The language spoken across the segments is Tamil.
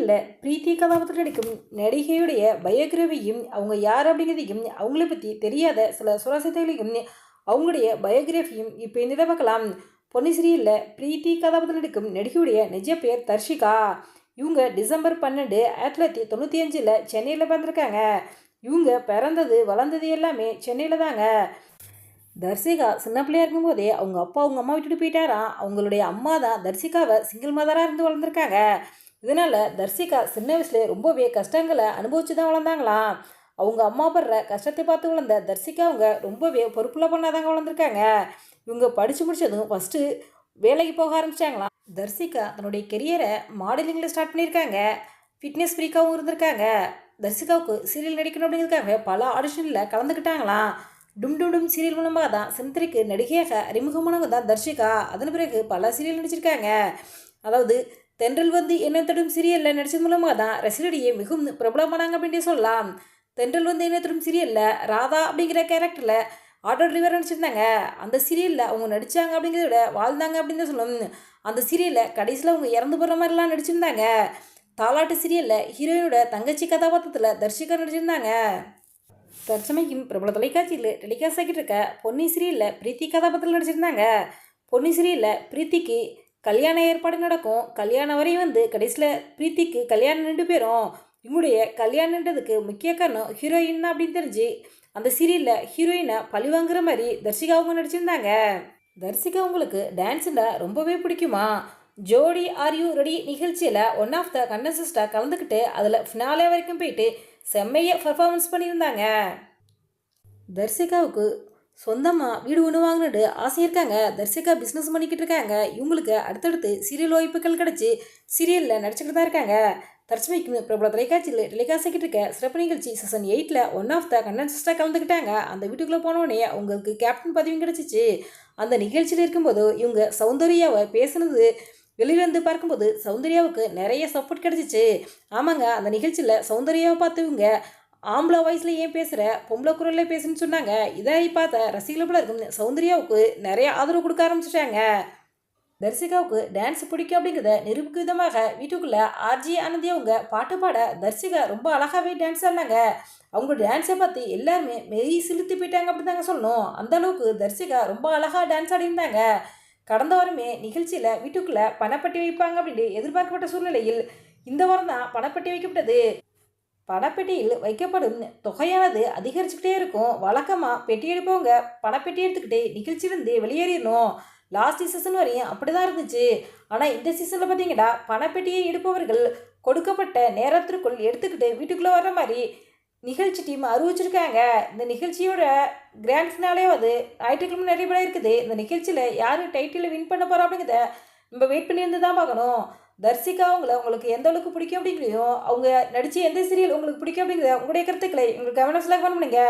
இல்லை பிரீத்தி கதாபாத்திரத்தில் நடிக்கும் நடிகையுடைய பயோகிராஃபியும் அவங்க யார் அப்படிங்கிறதையும் அவங்கள பற்றி தெரியாத சில சுவாரஸ்யத்தைகளையும் அவங்களுடைய பயோகிராஃபியும் இப்போ இந்த பார்க்கலாம். பொன்னி சீரியலில் பிரீத்தி கதாபாத்திரத்தில் நடிக்கும் நடிகையுடைய நிஜ பெயர் தர்ஷிகா. இவங்க டிசம்பர் பன்னெண்டு ஆயிரத்தி தொள்ளாயிரத்தி தொண்ணூற்றி அஞ்சில் சென்னையில் பிறந்திருக்காங்க. இவங்க பிறந்தது வளர்ந்தது எல்லாமே சென்னையில் தாங்க. தர்சிகா சின்ன பிள்ளையா இருக்கும்போதே அவங்க அப்பா அவங்க அம்மா விட்டுட்டு போயிட்டாராம். அவங்களுடைய அம்மா தான் தர்சிகாவை சிங்கிள் மதராக இருந்து வளர்ந்துருக்காங்க. இதனால் தர்சிகா சின்ன வயசுலேயே ரொம்பவே கஷ்டங்களை அனுபவிச்சு தான் வளர்ந்தாங்களாம் அவங்க அம்மா படுற கஷ்டத்தை பார்த்து வளர்ந்த தர்சிகா அவங்க ரொம்பவே பொறுப்புள்ள பண்ணாதாங்க வளர்ந்துருக்காங்க. இவங்க படித்து முடிச்சதும் ஃபஸ்ட்டு வேலைக்கு போக ஆரம்பித்தாங்களாம் தர்சிகா தன்னுடைய கெரியரை மாடலிங்கில் ஸ்டார்ட் பண்ணியிருக்காங்க. ஃபிட்னஸ் ஃப்ரீக்காகவும் இருந்திருக்காங்க. தர்சிகாவுக்கு சீரியல் நடிக்கணும் அப்படிங்கிறதுக்காக பல ஆடிஷனில் கலந்துக்கிட்டாங்களாம் டும் டும் டும் சீரியல் மூலமாக தான் சிந்தரிக்கு நடிகையாக அறிமுகமானவங்க தான் தர்ஷிகா. அதன் பிறகு பல சீரியல் நடிச்சிருக்காங்க. அதாவது தென்றல் வந்து என்ன தடும் சீரியலில் நடிச்சது மூலமாக தான் ரசிகரிடையே மிகவும் பிரபலமானாங்க அப்படின்ட்டு சொல்லலாம். தென்றல் வந்து என்ன தடும் சீரியலில் ராதா அப்படிங்கிற கேரக்டரில் ஆட்டோ டிரைவர் நடிச்சிருந்தாங்க. அந்த சீரியலில் அவங்க நடித்தாங்க அப்படிங்கிறத விட வாழ்ந்தாங்க அப்படின்னு தான் சொல்லணும் அந்த சீரியலில் கடைசியில் அவங்க இறந்து போகிற மாதிரிலாம் நடிச்சிருந்தாங்க. தாலாட்டு சீரியலில் ஹீரோயினோட தங்கச்சி கதாபாத்திரத்தில் தர்ஷிகா நடிச்சிருந்தாங்க. தற்சமயம் பிரபல தொலைக்காட்சியில் டெலிகாஸ்ட் ஆகிட்டு இருக்க பொன்னி சீரியலில் பிரீத்தி கதாபாத்திரத்தில் நடிச்சிருந்தாங்க. பொன்னி சீரியலில் பிரீத்திக்கு கல்யாண ஏற்பாடு நடக்கும். கல்யாணம் வரையும் வந்து கடைசியில் பிரீத்திக்கு கல்யாணம் ரெண்டு பேரும். இவங்களுடைய கல்யாணன்றதுக்கு முக்கிய காரணம் ஹீரோயின் தான் அப்படின்னு தெரிஞ்சு அந்த சீரியலில் ஹீரோயினை பழிவாங்குற மாதிரி தர்ஷிகா அவங்க நடிச்சிருந்தாங்க. தர்ஷிகா உங்களுக்கு டான்ஸுன்னா ரொம்பவே பிடிக்குமா? ஜோடி ஆர் யூ ரெடி நிகழ்ச்சியில் ஒன் ஆஃப் த கண்டன்சஸ்டாக கலந்துக்கிட்டு அதில் ஃபினாலே வரைக்கும் போயிட்டு செம்மையை பர்ஃபார்மன்ஸ் பண்ணியிருந்தாங்க. தர்சிகாவுக்கு சொந்தமாக வீடு ஒன்று வாங்கினு ஆசை இருக்காங்க. தர்சிகா பிஸ்னஸ் பண்ணிக்கிட்டு இருக்காங்க. இவங்களுக்கு அடுத்தடுத்து சீரியல் வாய்ப்புகள் கிடச்சி சீரியலில் நடிச்சுக்கிட்டு தான் இருக்காங்க. தற்சமைக்கு பிரபல தொலைக்காட்சியில் டெலிகாஸ்ட் இருக்க சிறப்பு நிகழ்ச்சி சீசன் எயிட்டில் ஒன் ஆஃப் த கண்டன்சஸ்டாக கலந்துக்கிட்டாங்க. அந்த வீட்டுக்குள்ளே போனோடனே அவங்களுக்கு கேப்டன் பதவியும் கிடச்சிச்சு. அந்த நிகழ்ச்சியில் இருக்கும்போது இவங்க சௌந்தர்யாவை பேசுனது வெளியிலேருந்து பார்க்கும்போது சௌந்தர்யாவுக்கு நிறைய சப்போர்ட் கிடச்சிச்சு. ஆமாங்க அந்த நிகழ்ச்சியில் சௌந்தர்யாவை பார்த்தவங்க ஆம்பளை வயசில் ஏன் பேசுகிற பொம்பளை குரல்ல பேசுன்னு சொன்னாங்க. இதை பார்த்த ரசிகர்கள் இருக்கும். சௌந்தர்யாவுக்கு நிறைய ஆதரவு கொடுக்க ஆரம்பிச்சிட்டாங்க. தர்சிகாவுக்கு டான்ஸ் பிடிக்கும் அப்படிங்கிறத நிரூபிக்கும் விதமாக வீட்டுக்குள்ளே ஆர்ஜி ஆனந்தி அவங்க பாட்டு பாட தர்சிகா ரொம்ப அழகாகவே டான்ஸ் ஆடினாங்க. அவங்க டான்ஸை பார்த்து எல்லாருமே மெய் சிலுத்தி போயிட்டாங்க அப்படி தாங்க சொல்லணும். அந்த அளவுக்கு தர்சிகா ரொம்ப அழகாக டான்ஸ் ஆடிருந்தாங்க கடந்த வாரமே நிகழ்ச்சியில் வீட்டுக்குள்ளே பணப்பட்டி வைப்பாங்க அப்படின்னு எதிர்பார்க்கப்பட்ட சூழ்நிலையில் இந்த வாரம் தான் பணப்பட்டி வைக்கப்பட்டது. பணப்பெட்டியில் வைக்கப்படும் தொகையானது அதிகரிச்சுக்கிட்டே இருக்கும். வழக்கமாக பெட்டி எடுப்பவங்க பணப்பெட்டி எடுத்துக்கிட்டே நிகழ்ச்சியிலேருந்து வெளியேறிடணும். லாஸ்ட் சீசன் வரையும் அப்படி தான் இருந்துச்சு. ஆனால் இந்த சீசனில் பார்த்தீங்கன்னா பணப்பெட்டியை எடுப்பவர்கள் கொடுக்கப்பட்ட நேரத்திற்குள் எடுத்துக்கிட்டு வீட்டுக்குள்ளே வர்ற மாதிரி நிகழ்ச்சி டீம் அறிவிச்சிருக்காங்க. இந்த நிகழ்ச்சியோட கிராண்ட் ஃபினாலே ஞாயிற்றுக்கிழமை நிறைய இருக்குது. இந்த நிகழ்ச்சியில் யார் டைட்டில் வின் பண்ண போகிறோம் அப்படிங்கிறத நம்ம வெயிட் பண்ணியிருந்து தான் பார்க்கணும். தர்சிகா உங்களை உங்களுக்கு எந்த அளவுக்கு பிடிக்கும் அப்படிங்கிறதையும் அவங்க நடித்து எந்த சீரியல் உங்களுக்கு பிடிக்கும் அப்படிங்கிறத உங்களுடைய கருத்துக்களை உங்களுக்கு கமெண்ட்ஸில் கமெண்ட் பண்ணுங்க.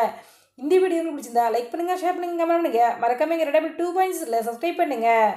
இந்த வீடியோ உங்களுக்கு பிடிச்சிருந்தா லைக் பண்ணுங்கள் ஷேர் பண்ணுங்கள் கமெண்ட் பண்ணுங்கள் மறக்காம எங்கள் ரெண்டு டூ பாயிண்ட்ஸில் சப்ஸ்கிரைப் பண்ணுங்கள்